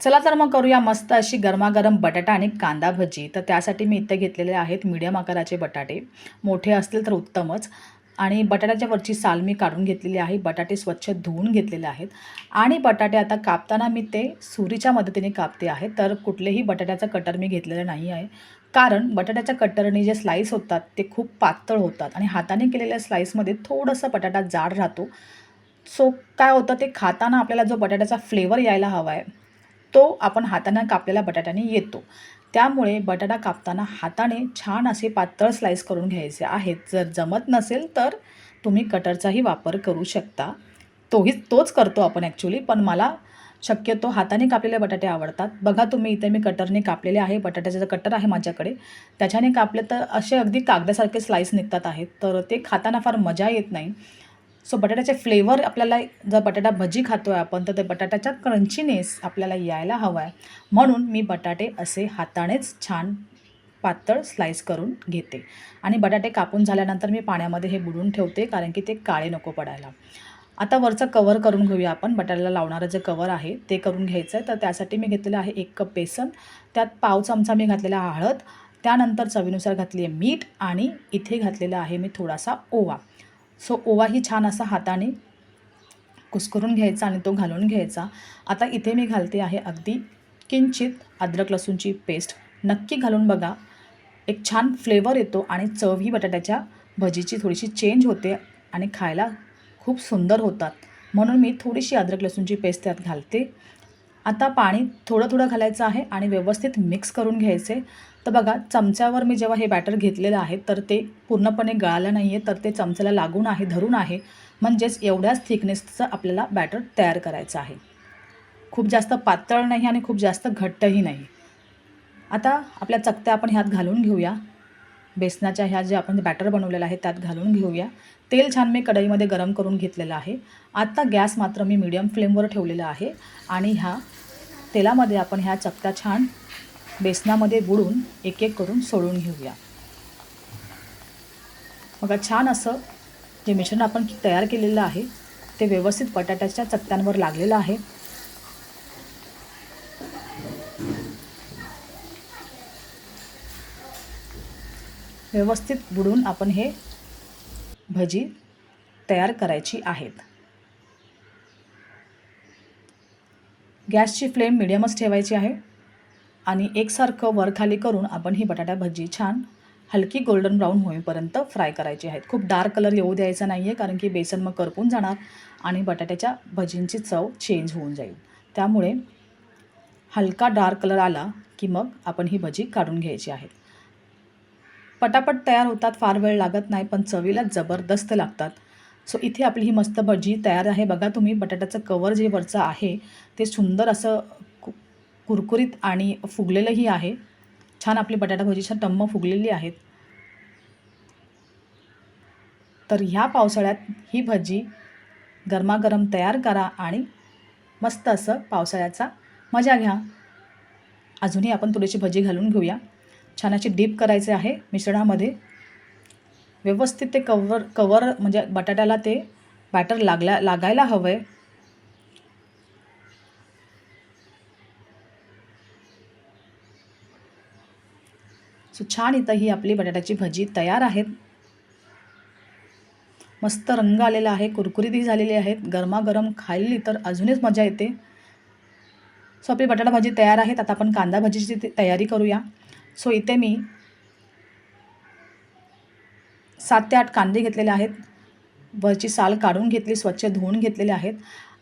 चला तर मग करूया मस्त अशी गरमागरम बटाटा आणि कांदा भजी. तर त्यासाठी मी इथे घेतलेले आहेत मीडियम आकाराचे बटाटे. मोठे असतील तर उत्तमच. आणि बटाट्याच्या वरची साल मी काढून घेतलेली आहे. बटाटे स्वच्छ धुवून घेतलेले आहेत. आणि बटाटे आता कापताना मी ते सुरीच्या मदतीने कापते आहे. तर कुठलेही बटाट्याचं कटर मी घेतलेलं नाही आहे. कारण बटाट्याच्या कटरने जे स्लाईस होतात ते खूप पातळ होतात. आणि हाताने केलेल्या स्लाईसमध्ये थोडंसं बटाटा जाड राहतो. सो काय होतं ते खाताना आपल्याला जो बटाट्याचा फ्लेवर यायला हवा आहे तो आपण हाताने कापलेल्या बटाट्याने येतो. त्यामुळे बटाटा कापताना हाताने छान असे पातळ स्लाईस करून घ्यायचे आहेत. जर जमत नसेल तर तुम्ही कटरचाही वापर करू शकता. तोही तोच करतो आपण ॲक्च्युली पण मला शक्यतो हाताने कापलेले बटाटे आवडतात. बघा तुम्ही इथे मी कटरने कापलेले आहे. बटाट्याचं कटर आहे माझ्याकडे त्याच्याने कापले तर असे अगदी कागदासारखे स्लाईस निघतात आहेत. तर ते खाताना फार मजा येत नाही. सो बटाट्याचे फ्लेवर आपल्याला जर बटाटा भजी खातो आहे आपण तर ते बटाट्याचा क्रंचीनेस आपल्याला यायला हवा आहे म्हणून मी बटाटे असे हातानेच छान पातळ स्लाईस करून घेते. आणि बटाटे कापून झाल्यानंतर मी पाण्यामध्ये हे बुडवून ठेवते कारण की ते काळे नको पडायला. आता वरचं कवर करून घेऊया आपण. बटाट्याला लावणारं जे कवर आहे ते करून घ्यायचं आहे तर त्यासाठी मी घेतलेलं आहे एक कप बेसन. त्यात पाव चमचा मी घातलेला हळद. त्यानंतर चवीनुसार घातली आहे मीठ. आणि इथे घातलेला आहे मी थोडासा ओवा. सो ओवाही छान असा हाताने कुस्करून घ्यायचा आणि तो घालून घ्यायचा. आता इथे मी घालते आहे अगदी किंचित अद्रक लसूणची पेस्ट नक्की घालून बघा. एक छान फ्लेवर येतो आणि चवही बटाट्याच्या भजीची थोडीशी चेंज होते आणि खायला खूप सुंदर होतात. म्हणून मी थोडीशी अद्रक लसूणची पेस्ट त्यात घालते. आता पाणी थोडं थोडं घालायचं आहे आणि व्यवस्थित मिक्स करून घ्यायचे. तर बघा चमच्यावर मी जेव्हा हे बॅटर घेतलेलं आहे तर ते पूर्णपणे गळालं नाही आहे तर ते चमच्याला लागून आहे धरून आहे. म्हणजेच एवढ्याच थिकनेसचं आपल्याला बॅटर तयार करायचं आहे. खूप जास्त पातळ नाही आणि खूप जास्त घट्टही नाही. आता आपल्या चकत्या आपण ह्यात घालून घेऊया. बेसनाच्या ह्या जे आपण बॅटर बनवलेलं आहे त्यात घालून घेऊया. तेल छान मी कढईमध्ये गरम करून घेतलेलं आहे. आत्ता गॅस मात्र मी मीडियम फ्लेमवर ठेवलेला आहे आणि ह्या तेलामध्ये आपण ह्या चकत्या छान बेसनामध्ये बुडून एक एक करून सोडून घेऊया. बघा छान असं जे मिश्रण आपण तयार केलेलं आहे ते व्यवस्थित बटाट्याच्या चकत्यांवर लागलेलं आहे. व्यवस्थित बुडून आपण हे भजी तयार करायची आहेत. गॅसची फ्लेम मिडियमच ठेवायची आहे आणि एकसारखं वरखाली करून आपण ही बटाटा भजी छान हलकी गोल्डन ब्राऊन होईपर्यंत फ्राय करायची आहेत. खूप डार्क कलर येऊ द्यायचा नाही आहे कारण की बेसन मग करपून जाणार आणि बटाट्याच्या भजींची चव चेंज होऊन जाईल. त्यामुळे हलका डार्क कलर आला की मग आपण ही भजी काढून घ्यायची आहेत पटापट तयार होतात फार वेळ लागत नाही पण चवीला जबरदस्त लागतात. सो इथे आपली ही मस्त भजी तयार आहे. बघा तुम्ही बटाट्याचं कवर जे वरचं आहे ते सुंदर असं कु कुरकुरीत आणि फुगलेलंही आहे. छान आपली बटाटा भजी छान टम्म फुगलेली आहेत. तर ह्या पावसाळ्यात ही भजी गरमागरम तयार करा आणि मस्त असं पावसाळ्याचा मजा घ्या. अजूनही आपण थोडीशी भजी घालून घेऊया. छान अशी डीप करायचे आहे मिश्रणामध्ये. व्यवस्थित ते कवर कवर म्हणजे बटाट्याला ते बॅटर लागल्या लागायला हवं आहे सो छान इथं ही आपली बटाट्याची भजी तयार आहेत. मस्त रंग आलेला आहे कुरकुरीतही झालेली आहेत. गरमागरम खाल्ली तर अजूनच मजा येते. सो आपली बटाटा भाजी तयार आहेत. आता आपण कांदा भाजीची तयारी करूया. सो इथे मी सात ते आठ कांदे घेतलेले आहेत. वरची साल काढून घेतली स्वच्छ धुवून घेतलेले आहेत.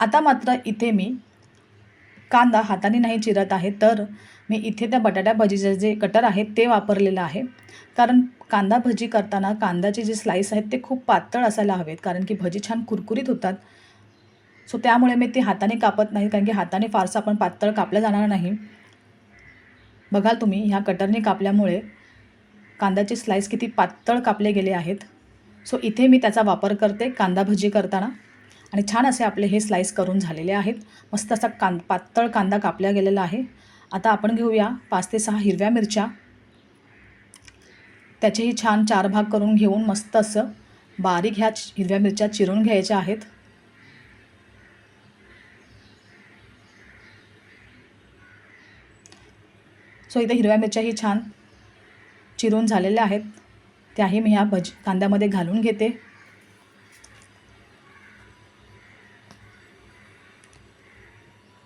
आता मात्र इथे मी कांदा हाताने नाही चिरत आहे तर मी इथे त्या बटाट्या भजीचे जे कटर आहे ते वापरलेलं आहे. कारण कांदा भजी करताना कांद्याचे जे स्लाईस आहेत ते खूप पातळ असायला हवेत कारण की भजी छान कुरकुरीत होतात. सो त्यामुळे मी ते हाताने कापत नाही कारण की हाताने फारसं आपण पातळ कापलं जाणार नाही. बघाल तुम्ही ह्या कटरने कापल्यामुळे कांद्याचे स्लाईस किती पातळ कापले गेले आहेत. सो इथे मी त्याचा वापर करते कांदा भजी करताना. आणि छान असे आपले हे स्लाईस करून झालेले आहेत. मस्त असा कां पातळ कांदा कापला गेलेला आहे. आता आपण घेऊया पाच ते सहा हिरव्या मिरच्या. त्याचेही छान चार भाग करून घेऊन मस्त असं बारीक ह्या हिरव्या मिरच्या चिरून घ्यायच्या आहेत. सो इथे हिरव्या मिरच्याही छान चिरून झालेल्या आहेत. त्याही मी ह्या भज कांद्यामध्ये घालून घेते.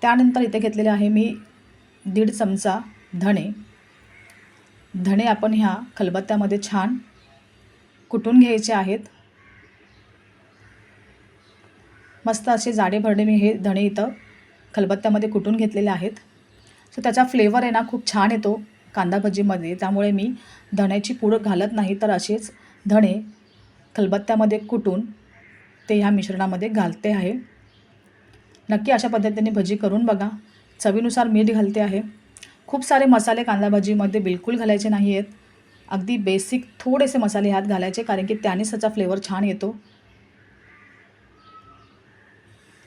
त्यानंतर इथे घेतलेले आहे मी दीड चमचा धणे. धणे आपण ह्या खलबत्त्यामध्ये छान कुटून घ्यायचे आहेत. मस्त असे जाडे भरडे मी हे धणे इथं खलबत्त्यामध्ये कुटून घेतलेले आहेत. सो त्याचा फ्लेवर आहे ना खूप छान येतो कांदा भजीमध्ये त्यामुळे मी धण्याची पूड घालत नाही तर असेच धणे खलबत्त्यामध्ये कुटून ते ह्या मिश्रणामध्ये घालते आहे. नक्की अशा पद्धतीने भजी करून बघा. चवीनुसार मीठ घालते आहे. खूप सारे मसाले कांदा भजीमध्ये बिलकुल घालायचे नाही आहेत. अगदी बेसिक थोडेसे मसाले ह्यात घालायचे कारण की त्यानेच त्याचा फ्लेवर छान येतो.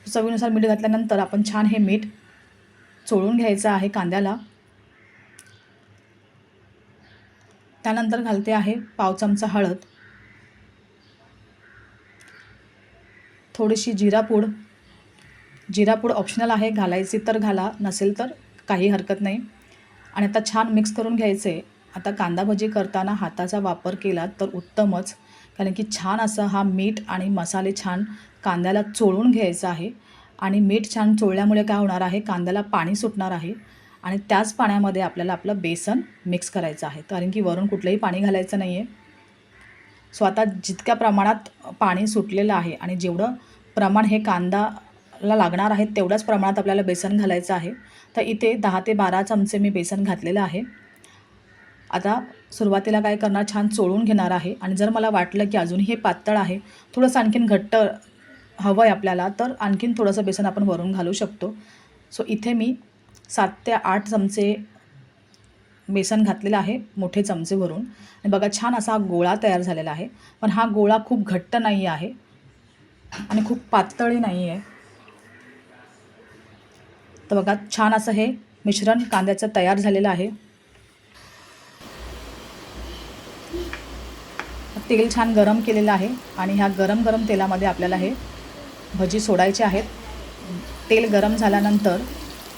चवीनुसार मीठ घातल्यानंतर आपण छान हे मीठ चोळून घ्यायचं आहे कांद्याला. त्यानंतर घालते आहे पाव चमचा हळद. थोडीशी जिरापूड जिरापूड ऑप्शनल आहे घालायची तर घाला नसेल तर काही हरकत नाही. आणि आता छान मिक्स करून घ्यायचे. आता कांदा भजी करताना हाताचा वापर केला तर उत्तमच. कारण की छान असं हा मीठ आणि मसाले छान कांद्याला चोळून घ्यायचं आहे. आणि मीठ छान चोळल्यामुळे काय होणार आहे? कांद्याला पाणी सुटणार आहे. आणि त्याच पाण्यामध्ये आपल्याला आपलं बेसन मिक्स करायचं आहे. कारण की वरून कुठलंही पाणी घालायचं नाही आहे सो आता जितक्या प्रमाणात पाणी सुटलेलं आहे आणि जेवढं प्रमाण हे कांदाला लागणार आहे तेवढ्याच प्रमाणात आपल्याला बेसन घालायचं आहे. तर इथे दहा ते बारा चमचे मी बेसन घातलेलं आहे. आता सुरुवातीला काय करणार? छान चोळून घेणार आहे. आणि जर मला वाटलं की अजूनही हे पातळ आहे थोडंसं आणखीन घट्ट हवं आहे आपल्याला तर आणखीन थोडंसं बेसन आपण वरून घालू शकतो. सो इथे मी सात ते आठ चमचे बेसन घातलेलं आहे मोठे चमचे भरून आणि बघा छान असा हा गोळा तयार झालेला आहे. पण हा गोळा खूप घट्ट नाही आहे आणि खूप पातळी नाही आहे. तर बघा छान असं हे मिश्रण कांद्याचं तयार झालेलं आहे. तेल छान गरम केलेलं आहे आणि ह्या गरम गरम तेलामध्ये आपल्याला हे भजी सोडायचे आहेत. तेल गरम झाल्यानंतर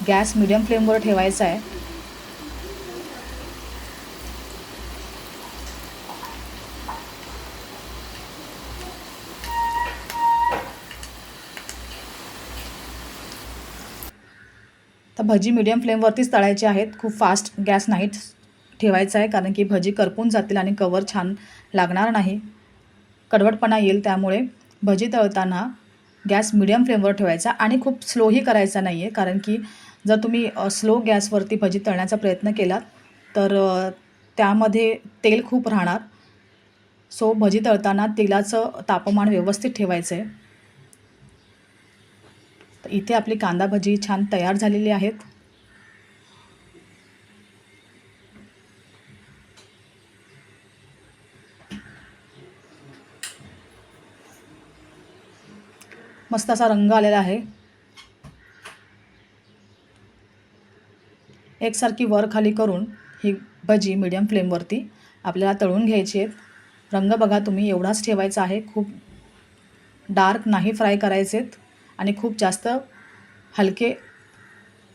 गॅस मिडियम फ्लेमवर ठेवायचा आहे. तर भजी मिडियम फ्लेमवरतीच तळायची आहेत. खूप फास्ट गॅस नाही ठेवायचा आहे कारण की भजी करपून जातील आणि कवर छान लागणार नाही. कडवटपणा येईल त्यामुळे भजी तळताना गॅस मिडियम फ्लेमवर ठेवायचा आणि खूप स्लोही करायचा नाही आहे कारण की जर तुम्ही स्लो गॅसवरती भजी तळण्याचा प्रयत्न केलात तर त्यामध्ये तेल खूप राहणार. सो भजी तळताना तेलाचं तापमान व्यवस्थित ठेवायचं आहे तर इथे आपली कांदा भजी छान तयार झालेली आहेत. मस्त असा रंग आलेला आहे. एकसारखी वर खाली करून ही भजी मीडियम फ्लेमवरती आपल्याला तळून घ्यायची आहेत. रंग बघा तुम्ही एवढाच ठेवायचा आहे. खूप डार्क नाही फ्राय करायचेत आणि खूप जास्त हलके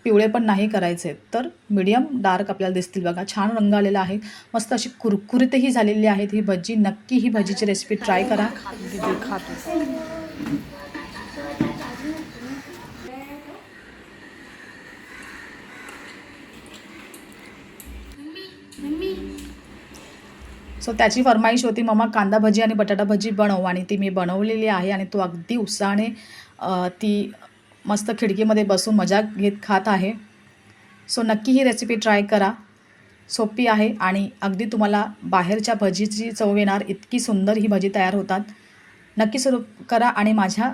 पिवळे पण नाही करायचे तर मीडियम डार्क आपल्याला दिसतील बघा. छान रंग आलेला आहे. मस्त अशी कुरकुरीतही झालेली आहेत. ही भजी नक्की ही भजीची रेसिपी ट्राय करा. सो त्याची फरमाईश होती मम्मा कांदा भजी आणि बटाटा भजी बनव. आणि ती मी बनवलेली आहे आणि तो अगदी उत्साहाने ती मस्त खिडकीमध्ये बसून मजा घेत खात आहे. सो नक्की ही रेसिपी ट्राय करा. सोपी आहे आणि अगदी तुम्हाला बाहेरच्या भजीची चव येणार. इतकी सुंदर ही भजी तयार होतात. नक्की सुरू करा आणि माझ्या